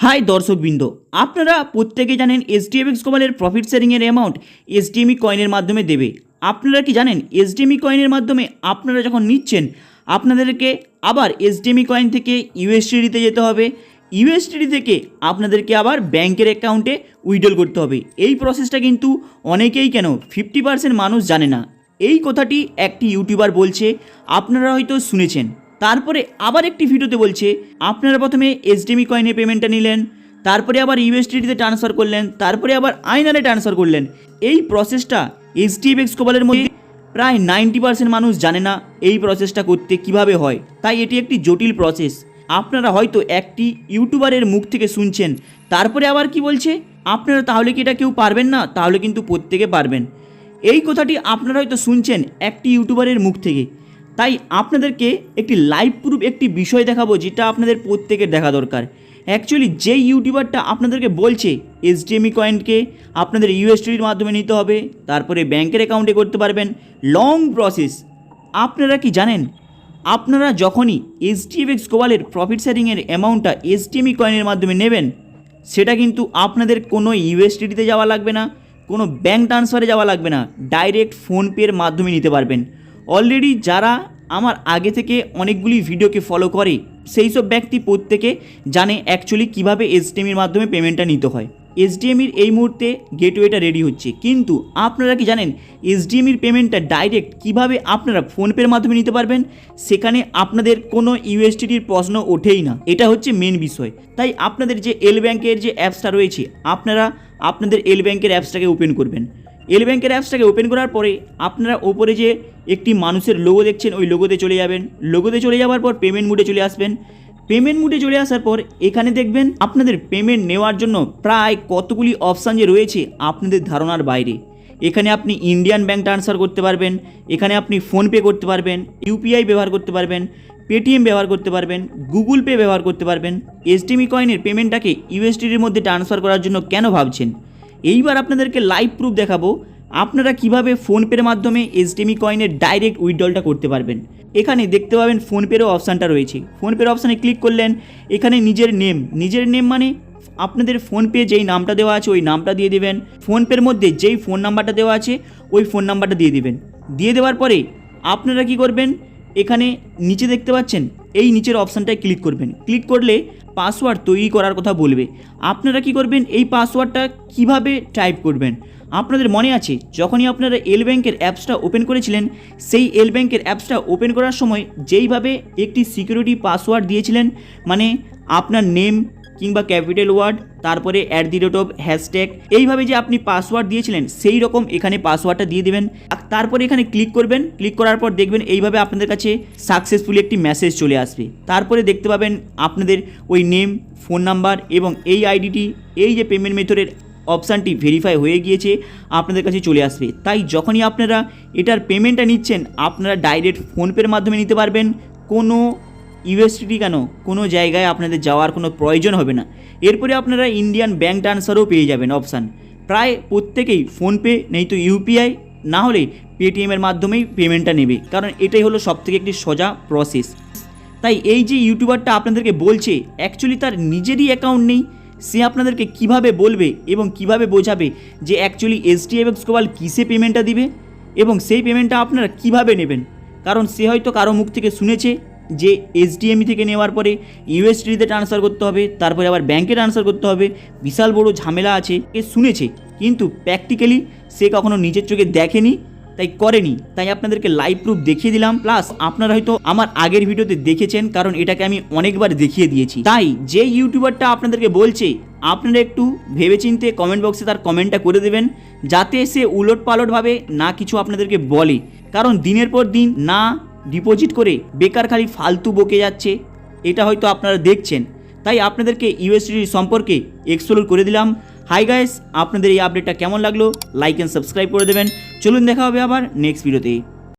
High দর্শকবৃন্দ আপনারা প্রত্যেকে জানেন এসডিএফএক্স কোমালের প্রফিট শেয়ারিংয়ের অ্যামাউন্ট এসডিএমই কয়েনের মাধ্যমে দেবে। আপনারা কি জানেন এসডিএমই কয়েনের মাধ্যমে আপনারা যখন নিচ্ছেন, আপনাদেরকে আবার এসডিএমই কয়েন থেকে ইউএসটিডিতে যেতে হবে। ইউএসটিডি থেকে আপনাদেরকে আবার ব্যাংকের অ্যাকাউন্টে উইড্রল করতে হবে। এই প্রসেসটা কিন্তু অনেকেই কেন ফিফটি পার্সেন্ট মানুষ জানে না। এই কথাটি একটি ইউটিউবার বলছে, আপনারা হয়তো শুনেছেন। তারপরে আবার একটি ভিডিওতে বলছে, আপনারা প্রথমে এইচডিএমই কয়েনে পেমেন্টটা নিলেন, তারপরে আবার ইউএসডিটিতে ট্রান্সফার করলেন, তারপরে আবার আইনারে ট্রান্সফার করলেন। এই প্রসেসটা এইচডিএফএক্স কোবালের মধ্যে প্রায় নাইনটি পার্সেন্ট মানুষ জানে না এই প্রসেসটা করতে কীভাবে হয়। তাই এটি একটি জটিল প্রসেস আপনারা হয়তো একটি ইউটিউবারের মুখ থেকে শুনছেন, তারপরে আবার কি বলছে? আপনারা তাহলে কি এটা কেউ পারবেন না? তাহলে কিন্তু প্রত্যেকে পারবেন। এই কথাটি আপনারা হয়তো শুনছেন একটি ইউটিউবারের মুখ থেকে। তাই আপনাদেরকে একটি লাইভ প্রুফ একটি বিষয় দেখাবো যেটা আপনাদের প্রত্যেকের দেখা দরকার। অ্যাকচুয়ালি যেই ইউটিউবারটা আপনাদেরকে বলছে এইচডিএমই কয়েনকে আপনাদের ইউএসটির মাধ্যমে নিতে হবে, তারপরে ব্যাংকের অ্যাকাউন্টে করতে পারবেন। লং প্রসেস আপনারা কি জানেন? আপনারা যখনই এইচডিএফএক্স কোয়ালের প্রফিট শেয়ারিংয়ের অ্যামাউন্টটা এইচডিএমই কয়েনের মাধ্যমে নেবেন, সেটা কিন্তু আপনাদের কোনো ইউএসটিডিতে যাওয়া লাগবে না, কোনো ব্যাঙ্ক ট্রান্সফারে যাওয়া লাগবে না। ডাইরেক্ট ফোনপের মাধ্যমে নিতে পারবেন। অলরেডি যারা আমার আগে থেকে অনেকগুলি ভিডিওকে ফলো করে, সেই সব ব্যক্তি প্রত্যেকে জানে অ্যাকচুয়ালি কীভাবে এসডিএমির মাধ্যমে পেমেন্টটা নিতে হয়। এসডিএমির এই মুহূর্তে গেটওয়েটা রেডি হচ্ছে। কিন্তু আপনারা কি জানেন এসডিএমির পেমেন্টটা ডাইরেক্ট কীভাবে আপনারা ফোনপের মাধ্যমে নিতে পারবেন, সেখানে আপনাদের কোনো ইউএসটিডির প্রশ্ন ওঠেই না। এটা হচ্ছে মেন বিষয়। তাই আপনাদের যে এল ব্যাংকের যে অ্যাপসটা রয়েছে, আপনারা আপনাদের এল ব্যাংকের অ্যাপসটাকে ওপেন করবেন। এল ব্যাংকের অ্যাপসটাকে ওপেন করার পরে আপনারা ওপরে যে একটি মানুষের লোগো দেখছেন, ওই লোগোতে চলে যাবেন। লোগোতে চলে যাওয়ার পর পেমেন্ট মুডে চলে আসবেন। পেমেন্ট মুডে চলে আসার পর এখানে দেখবেন আপনাদের পেমেন্ট নেওয়ার জন্য প্রায় কতগুলি অপশান যে রয়েছে আপনাদের ধারণার বাইরে। এখানে আপনি ইন্ডিয়ান ব্যাঙ্ক ট্রান্সফার করতে পারবেন, এখানে আপনি ফোনপে করতে পারবেন ইউপিআই ব্যবহার করতে পারবেন পেটিএম ব্যবহার করতে পারবেন গুগল পে ব্যবহার করতে পারবেন এসটিমি কয়েনের পেমেন্টটাকে ইউএসডির মধ্যে ট্রান্সফার করার জন্য কেন ভাবছেন? এইবার আপনাদেরকে লাইভ প্রুফ দেখাবো আপনারা কীভাবে ফোনপের মাধ্যমে এইচডিএমই কয়েনের ডাইরেক্ট উইথড্রলটা করতে পারবেন। এখানে দেখতে পাবেন ফোনপেরও অপশানটা রয়েছে। ফোনপের অপশানে ক্লিক করলেন, এখানে নিজের নেম নিজের নেম মানে আপনাদের ফোনপে যেই নামটা দেওয়া আছে ওই নামটা দিয়ে দেবেন। ফোনপের মধ্যে যেই ফোন নাম্বারটা দেওয়া আছে ওই ফোন নাম্বারটা দিয়ে দেবেন। দিয়ে দেওয়ার পরে আপনারা কি করবেন? এখানে নিচে দেখতে পাচ্ছেন এই নিচের অপশানটায় ক্লিক করবেন। ক্লিক করলে পাসওয়ার্ড তৈরি করার কথা বলবে। আপনারা কি করবেন? এই পাসওয়ার্ডটা কীভাবে টাইপ করবেন? আপনাদের মনে আছে, যখনই আপনারা এল ব্যাংকের অ্যাপসটা ওপেন করেছিলেন, সেই এল ব্যাংকের অ্যাপসটা ওপেন করার সময় যেইভাবে একটি সিকিউরিটি পাসওয়ার্ড দিয়েছিলেন মানে আপনার নেম কিংবা ক্যাপিটাল ওয়ার্ড, তারপরে at the rate of hashtag এইভাবে যে আপনি পাসওয়ার্ড দিয়েছিলেন, সেই রকম এখানে পাসওয়ার্ডটা দিয়ে দেবেন। তারপরে এখানে ক্লিক করবেন। ক্লিক করার পর দেখবেন এইভাবে আপনাদের কাছে সাকসেসফুলি একটি মেসেজ চলে আসবে। তারপরে দেখতে পাবেন আপনাদের ওই নেম ফোন নাম্বার এবং এই আইডিটি এই যে পেমেন্ট মেথডের অপশানটি ভেরিফাই হয়ে গিয়েছে, আপনাদের কাছে চলে আসবে। তাই যখনই আপনারা এটার পেমেন্টটা নিচ্ছেন, আপনারা ডাইরেক্ট ফোনপের মাধ্যমে নিতে পারবেন। কোনো ইউএসটিডি কেন? কোনো জায়গায় আপনাদের যাওয়ার কোনো প্রয়োজন হবে না। এরপরে আপনারা ইন্ডিয়ান ব্যাঙ্ক ট্রান্সফারও পেয়ে যাবেন অপশান প্রায় প্রত্যেকেই ফোনপে, নেই তো ইউপিআই না হলে পেটিএমের মাধ্যমেই পেমেন্টটা নেবে। কারণ এটাই হলো সবথেকে একটি সোজা প্রসেস তাই এই যে ইউটিউবারটা আপনাদেরকে বলছে অ্যাকচুয়ালি তার নিজেরই অ্যাকাউন্ট নেই। সে আপনাদেরকে কীভাবে বলবে এবং কীভাবে বোঝাবে যে অ্যাকচুয়ালি এসটিএফএক্স কোবাল কিসে পেমেন্টটা দিবে এবং সেই পেমেন্টটা আপনারা কীভাবে নেবেন? কারণ সে হয়তো কারও মুখ থেকে শুনেছে যে এসডিএমই থেকে নেওয়ার পরে ইউএসডিতে ট্রান্সফার করতে হবে, তারপরে আবার ব্যাংকে ট্রান্সফার করতে হবে, বিশাল বড় ঝামেলা আছে, এ শুনেছে, কিন্তু প্র্যাকটিক্যালি সে কখনো নিজের চোখে দেখেনি, তাই করেনি, তাই আপনাদেরকে লাইভ প্রুফ দেখিয়ে দিলাম প্লাস আপনারা হয়তো আমার আগের ভিডিওতে দেখেছেন, কারণ এটাকে আমি অনেকবার দেখিয়ে দিয়েছি। তাই যে ইউটিউবারটা আপনাদেরকে বলছে, আপনারা একটু ভেবেচিন্তে কমেন্ট বক্সে তার কমেন্টটা করে দেবেন, যাতে সে উলট পালটভাবে না কিছু আপনাদেরকে বলে। কারণ দিনের পর দিন না ডিপোজিট করে বেকার খালি ফালতু বকে যাচ্ছে। এটা হয়তো আপনারা দেখছেন। তাই আপনাদেরকে ইউএসডি সম্পর্কে এক্সপ্লোর করে দিলাম। হাই গাইস আপনাদের এই আপডেটটা কেমন লাগল? লাইক অ্যান্ড সাবস্ক্রাইব করে দেবেন। চলুন দেখা হবে আবার নেক্সট ভিডিওতে